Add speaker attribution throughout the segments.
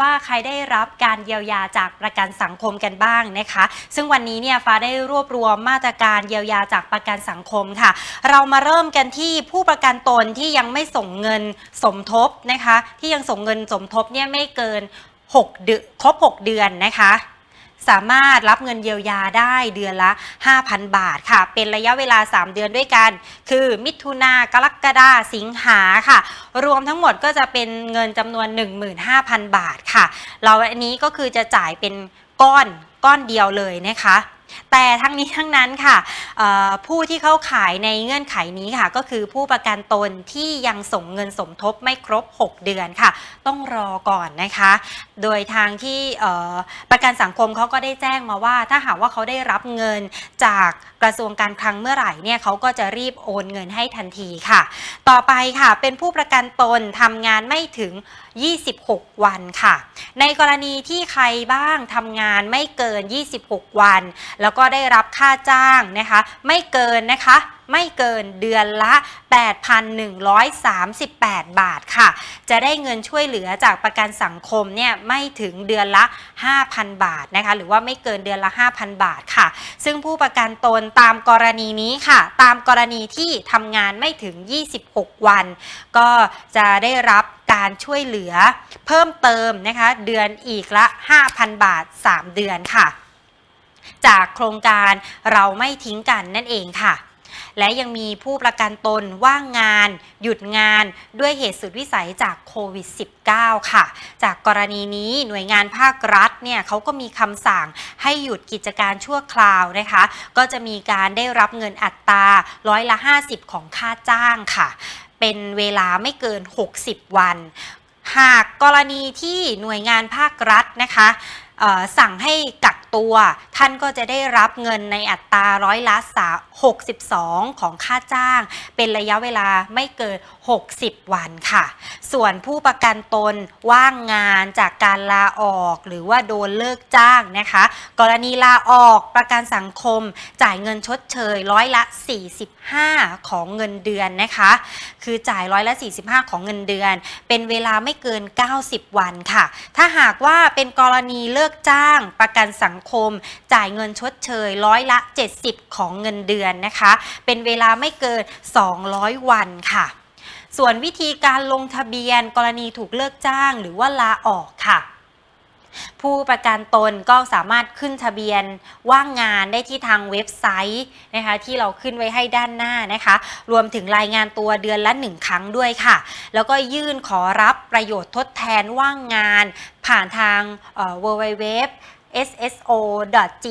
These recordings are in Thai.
Speaker 1: ว่าใครได้รับการเยียวยาจากประกันสังคมกันบ้างนะคะ ซึ่งวันนี้เนี่ยฟ้าได้รวบรวมมาตรการเยียวยาจากประกันสังคมค่ะ เรามาเริ่มกันที่ผู้ประกันตนที่ยังไม่ส่งเงินสมทบนะคะ ที่ยังส่งเงินสมทบเนี่ยไม่เกิน6เดือนครบ 6 เดือนนะคะ สามารถรับเงินเยียวยาได้เดือนละ 5,000 บาทค่ะ เป็นระยะเวลา 3 เดือนด้วยกัน คือมิถุนากรกฎาสิงหาค่ะ รวมทั้งหมดก็จะเป็นเงินจำนวน 15,000 บาทค่ะ เราอันนี้ก็คือจะจ่ายเป็นก้อนก้อนเดียวเลยนะคะ แต่ทั้งนี้ทั้งนั้นค่ะผู้ที่เข้าขายในเงื่อนไขนี้ค่ะ ก็คือผู้ประกันตนที่ยังส่งเงินสมทบไม่ครบ 6 เดือนค่ะ ต้องรอก่อนนะคะ โดยทางที่ประกันสังคมเขาก็ได้แจ้งมาว่า ถ้าหากว่าเขาได้รับเงินจากกระทรวงการคลังเมื่อไหร่เนี่ยเขาก็จะรีบโอนเงินให้ทันทีค่ะ ต่อไปค่ะเป็นผู้ประกันตนทำงานไม่ถึง 26 วันค่ะ ในกรณีที่ใครบ้างทำงานไม่เกิน 26 วันแล้วก็ได้รับค่าจ้างนะคะไม่เกินนะคะไม่เกินเดือนละ 8,138 บาทค่ะ จะได้เงินช่วยเหลือจากประกันสังคมเนี่ยไม่ถึงเดือนละ 5,000 บาทนะคะ หรือว่าไม่เกินเดือนละ 5,000 บาทค่ะ ซึ่งผู้ประกันตนตามกรณีนี้ค่ะ ตามกรณีที่ทำงานไม่ถึง 26 วัน ก็จะได้รับการช่วยเหลือเพิ่มเติมนะคะ เดือนอีกละ 5,000 บาท 3 เดือนค่ะ จากโครงการเราไม่ทิ้งกันนั่นเองค่ะ และยังมีผู้ประกันตนว่างงาน หยุดงานด้วยเหตุสุดวิสัยจากโควิด -19 ค่ะ จากกรณีนี้หน่วยงานภาครัฐเนี่ยเขาก็มีคำสั่งให้หยุดกิจการชั่วคราวนะคะ ก็จะมีการได้รับเงินอัตราร้อยละ 50 ของค่าจ้างค่ะ เป็นเวลาไม่เกิน 60 วันหากกรณีที่หน่วยงานภาครัฐนะคะสั่งให้กัก ตัว ท่านก็จะได้รับเงินในอัตราร้อยละสา62 ของค่าจ้าง เป็นระยะเวลาไม่เกิน 60 วันค่ะ ส่วนผู้ประกันตนว่างงานจากการลาออก หรือว่าโดนเลิกจ้างนะคะ กรณีลาออกประกันสังคม จ่ายเงินชดเชยร้อยละ 45 ของเงินเดือนนะคะ คือจ่ายร้อยละ 45 ของเงินเดือน เป็นเวลาไม่เกิน 90 วันค่ะ ถ้าหากว่าเป็นกรณีเลิกจ้างประกันสังคม จ่ายเงินชดเชยร้อยละ 70 ของเงินเดือนนะคะ เป็นเวลาไม่เกิน 200 วันค่ะ ส่วนวิธีการลงทะเบียนกรณีถูกเลิกจ้างหรือว่าลาออกค่ะผู้ประกันตนก็สามารถขึ้นทะเบียนว่างงานได้ที่ทางเว็บไซต์นะคะที่เราขึ้นไว้ให้ด้านหน้านะคะ รวมถึงรายงานตัวเดือนละ 1 ครั้งด้วยค่ะ แล้วก็ยื่นขอรับประโยชน์ทดแทนว่างงาน ผ่านทางเอ่อ www sso.go.th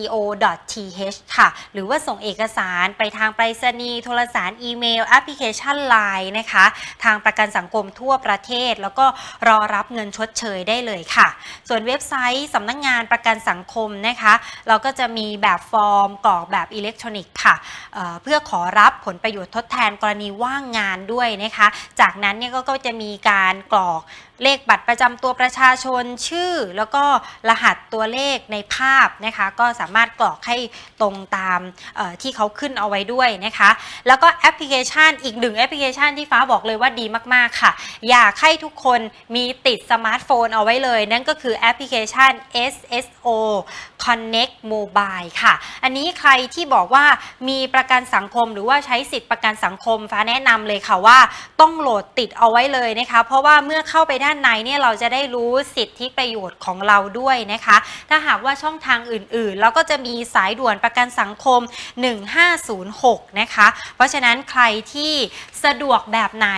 Speaker 1: ค่ะ หรือว่าส่งเอกสารไปทางไปรษณีย์โทรสารอีเมล แอปพลิเคชัน Line นะคะ ทางประกันสังคมทั่วประเทศ แล้วก็รอรับเงินชดเชยได้เลยค่ะ ส่วนเว็บไซต์สำนักงงานประกันสังคมนะคะ เราก็จะมีแบบฟอร์มกรอกแบบอิเล็กทรอนิกส์ค่ะเเพื่อขอรับผลประโยชน์ทดแทนกรณีว่างงานด้วยนะคะ จากนั้นเนี่ยก็จะมีการกรอกเลขบัตรประจำตัวประชาชนชื่อ แล้วก็รหัสตัวเลขในภาพนะคะ ก็สามารถกรอกให้ตรงตามที่เขาขึ้นเอาไว้ด้วยนะคะ แล้วก็แอปพลิเคชันอีกหนึ่งแอปพลิเคชันที่ฟ้าบอกเลยว่าดีมากๆค่ะ อยากให้ทุกคนมีติดสมาร์ทโฟนเอาไว้เลย นั่นก็คือแอปพลิเคชัน SSO Connect Mobile ค่ะ อันนี้ใครที่บอกว่ามีประกันสังคมหรือว่าใช้สิทธิประกันสังคมฟ้าแนะนำเลยค่ะว่าต้องโหลดติดเอาไว้เลยนะคะ เพราะว่าเมื่อเข้าไปด้านในเนี่ยเราจะได้รู้สิทธิประโยชน์ของเราด้วยนะคะ ถ้าหากว่าช่องทางอื่นๆ เราก็จะมีสายด่วนประกันสังคม 1506 นะคะ เพราะฉะนั้นใครที่สะดวกแบบไหน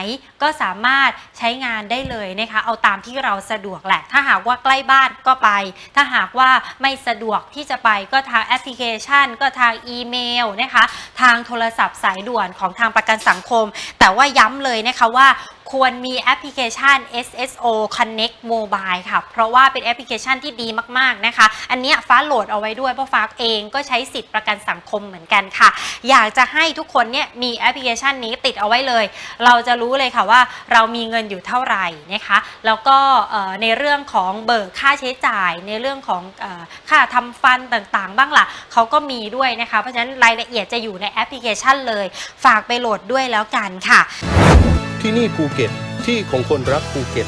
Speaker 1: ก็สามารถใช้งานได้เลยนะคะ เอาตามที่เราสะดวกแหละ ถ้าหากว่าใกล้บ้านก็ไป ถ้าหากว่าไม่สะดวกที่จะไปก็ทางแอปพลิเคชัน ก็ทางอีเมลนะคะ ทางโทรศัพท์สายด่วนของทางประกันสังคม แต่ว่าย้ำเลยนะคะว่า ควรมีแอปพลิเคชัน SSO Connect Mobile ค่ะ เพราะว่าเป็นแอปพลิเคชันที่ดีมากๆนะคะ อันนี้ฟ้าโหลดเอาไว้ด้วยเพราะฟ้าเองก็ใช้สิทธิ์ประกันสังคมเหมือนกันค่ะ อยากจะให้ทุกคนเนี่ยมีแอปพลิเคชันนี้ติดเอาไว้เลย เราจะรู้เลยค่ะว่าเรามีเงินอยู่เท่าไหร่นะคะ แล้วก็ในเรื่องของเบิกค่าใช้จ่ายในเรื่องของค่าทำฟันต่างๆ บ้างล่ะเขาก็มีด้วยนะคะ เพราะฉะนั้นรายละเอียดจะอยู่ในแอปพลิเคชันเลย ฝากไปโหลดด้วยแล้วกันค่ะ
Speaker 2: ที่นี่ภูเก็ต ที่ของคนรักภูเก็ต